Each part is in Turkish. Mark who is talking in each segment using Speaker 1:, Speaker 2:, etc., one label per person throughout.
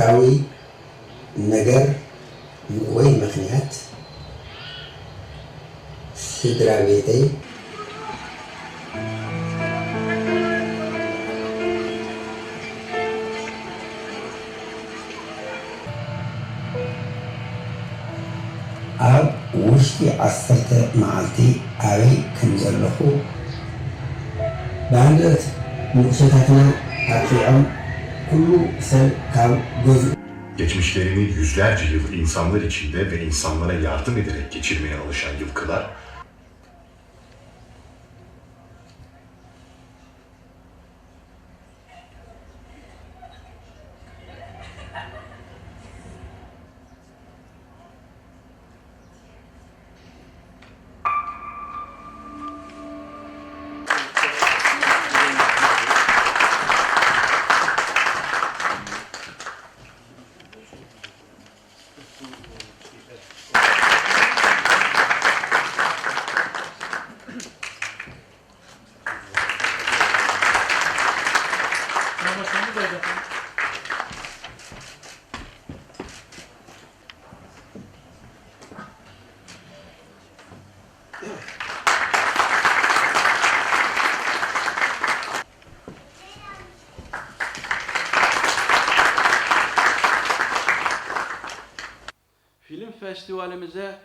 Speaker 1: መሰረታዊ ነገር ወይ ምክንያት ስድራ ቤተይ ኣብ ውሽጢ ዓሰርተ መዓልቲ ኣበይ ከም ዘለኹ ብኣንደበት ንቁሶታትና ኣጥቂዖም
Speaker 2: Geçmişlerini yüzlerce yıl insanlar içinde ve insanlara yardım ederek geçirmeye alışan yılkılar,
Speaker 3: Film festivalimize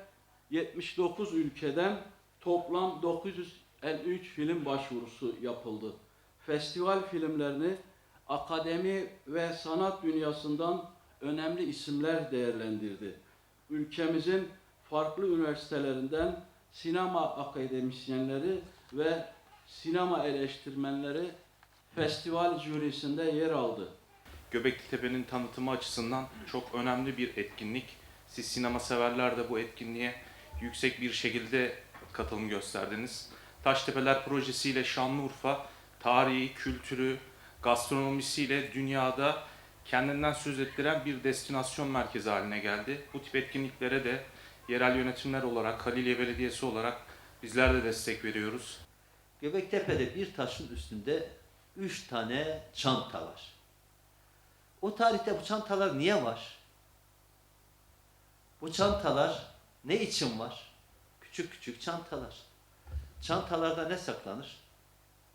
Speaker 3: 79 ülkeden toplam 953 film başvurusu yapıldı. Festival filmlerini akademi ve sanat dünyasından önemli isimler değerlendirdi. Ülkemizin farklı üniversitelerinden sinema akademisyenleri ve sinema eleştirmenleri festival jürisinde yer aldı.
Speaker 4: Göbekli Tepe'nin tanıtımı açısından çok önemli bir etkinlik. Siz sinema severler de bu etkinliğe yüksek bir şekilde katılım gösterdiniz. Taştepeler projesiyle Şanlıurfa tarihi, kültürü, gastronomisiyle dünyada kendinden söz ettiren bir destinasyon merkezi haline geldi. Bu tip etkinliklere de yerel yönetimler olarak, Haliliye Belediyesi olarak bizler de destek veriyoruz.
Speaker 5: Göbektepe'de bir taşın üstünde üç tane çanta var. O tarihte bu çantalar niye var? Bu çantalar ne için var? Küçük küçük çantalar. Çantalarda ne saklanır?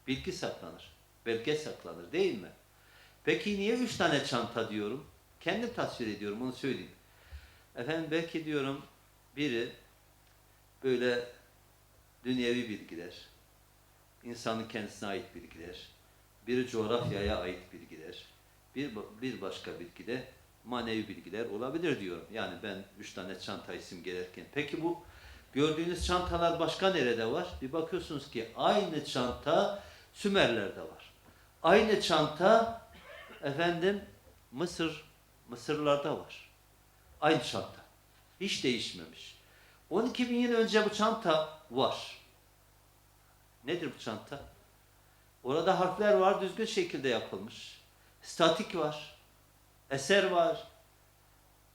Speaker 5: Bilgi saklanır. Belge saklanır değil mi? Peki niye üç tane çanta diyorum? Kendim tasvir ediyorum onu söyleyeyim. Efendim belki diyorum biri böyle dünyevi bilgiler, insanın kendisine ait bilgiler, biri coğrafyaya ait bilgiler, bir, bir başka bilgi de manevi bilgiler olabilir diyorum. Yani ben üç tane çanta isim gelirken. Peki bu gördüğünüz çantalar başka nerede var? Bir bakıyorsunuz ki aynı çanta Sümerler'de var. Aynı çanta efendim Mısır, Mısırlarda var. Aynı çanta. Hiç değişmemiş. 12 bin yıl önce bu çanta var. Nedir bu çanta? Orada harfler var, düzgün şekilde yapılmış. Statik var, eser var,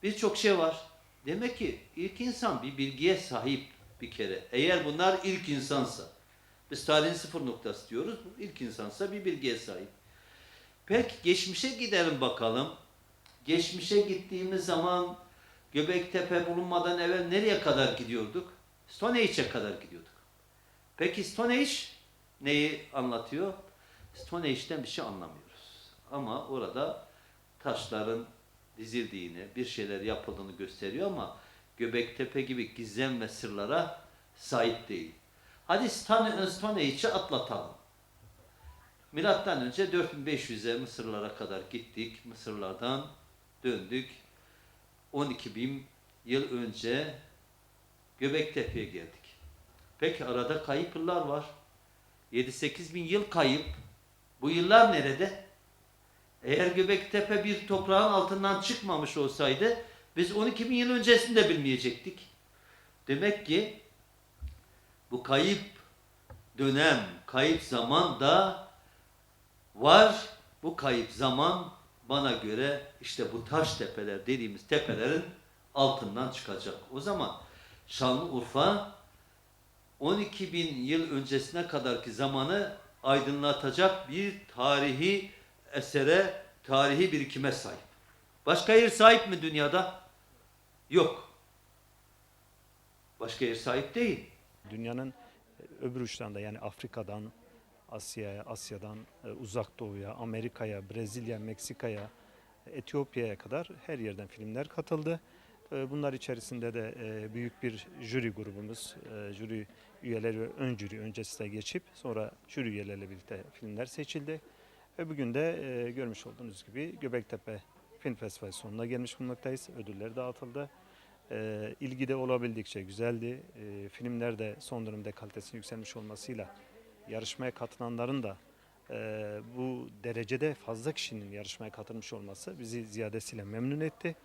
Speaker 5: birçok şey var. Demek ki ilk insan bir bilgiye sahip bir kere. Eğer bunlar ilk insansa, biz tarihin sıfır noktası diyoruz, ilk insansa bir bilgiye sahip. Peki geçmişe gidelim bakalım. Geçmişe gittiğimiz zaman Göbektepe bulunmadan evvel nereye kadar gidiyorduk? Stone Age'e kadar gidiyorduk. Peki Stone Age neyi anlatıyor? Stone Age'den bir şey anlamıyoruz. Ama orada taşların dizildiğini, bir şeyler yapıldığını gösteriyor ama Göbektepe gibi gizem ve sırlara sahip değil. Hadi Age'i atlatalım. Milattan önce 4500'e Mısırlara kadar gittik. Mısırlardan döndük. 12 bin yıl önce Göbektepe'ye geldik. Peki arada kayıp yıllar var. 7-8 bin yıl kayıp. Bu yıllar nerede? Eğer Göbektepe bir toprağın altından çıkmamış olsaydı biz 12 bin yıl öncesini de bilmeyecektik. Demek ki bu kayıp dönem, kayıp zaman da var. Bu kayıp zaman bana göre işte bu taş tepeler dediğimiz tepelerin altından çıkacak. O zaman Şanlıurfa 12 bin yıl öncesine kadarki zamanı aydınlatacak bir tarihi esere, tarihi birikime sahip. Başka yer sahip mi dünyada? Yok. Başka yer sahip değil.
Speaker 6: Dünyanın öbür uçlarında yani Afrika'dan Asya'ya, Asya'dan e, Uzak Doğu'ya, Amerika'ya, Brezilya, Meksika'ya, Etiyopya'ya kadar her yerden filmler katıldı. E, Bunlar içerisinde de e, büyük bir jüri grubumuz, jüri üyeleri ve ön jüri öncesine geçip sonra jüri üyeleriyle birlikte filmler seçildi. Ve bugün de e, görmüş olduğunuz gibi Göbektepe Film Festivali sonuna gelmiş bulunmaktayız. Ödüller dağıtıldı. E, ilgi de olabildikçe güzeldi. E, filmler de son dönemde kalitesinin yükselmiş olmasıyla yarışmaya katılanların da e, bu derecede fazla kişinin yarışmaya katılmış olması bizi ziyadesiyle memnun etti.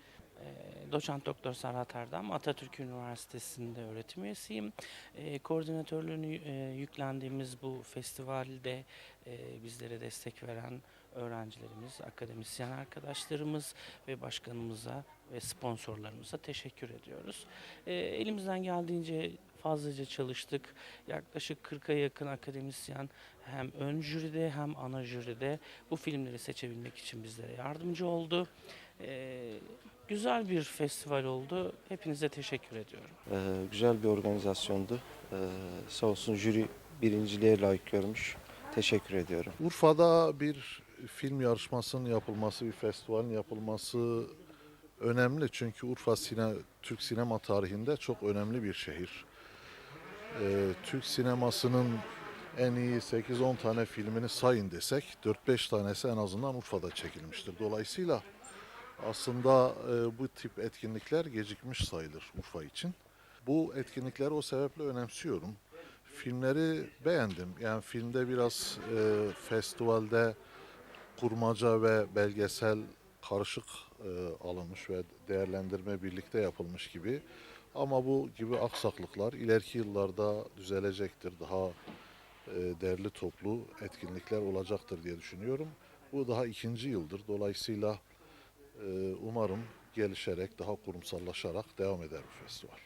Speaker 7: Ee, Doçent Doktor Serhat Erdem, Atatürk Üniversitesi'nde öğretim üyesiyim. Ee, koordinatörlüğünü e, yüklendiğimiz bu festivalde e, bizlere destek veren öğrencilerimiz, akademisyen arkadaşlarımız ve başkanımıza ve sponsorlarımıza teşekkür ediyoruz. Ee, elimizden geldiğince fazlaca çalıştık. Yaklaşık 40'a yakın akademisyen hem ön jüride hem ana jüride bu filmleri seçebilmek için bizlere yardımcı oldu. Ee, güzel bir festival oldu. Hepinize teşekkür ediyorum.
Speaker 8: Ee, güzel bir organizasyondu. Ee, sağ olsun jüri birinciliğe layık görmüş. Teşekkür ediyorum.
Speaker 9: Urfa'da bir film yarışmasının yapılması, bir festivalin yapılması önemli. Çünkü Urfa sine, Türk sinema tarihinde çok önemli bir şehir. Ee, Türk sinemasının en iyi 8-10 tane filmini sayın desek 4-5 tanesi en azından Urfa'da çekilmiştir. Dolayısıyla aslında e, bu tip etkinlikler gecikmiş sayılır Urfa için. Bu etkinlikleri o sebeple önemsiyorum. Filmleri beğendim. Yani filmde biraz e, festivalde kurmaca ve belgesel karışık e, alınmış ve değerlendirme birlikte yapılmış gibi. Ama bu gibi aksaklıklar ileriki yıllarda düzelecektir. Daha e, değerli toplu etkinlikler olacaktır diye düşünüyorum. Bu daha ikinci yıldır. Dolayısıyla e, umarım gelişerek, daha kurumsallaşarak devam eder bu festival.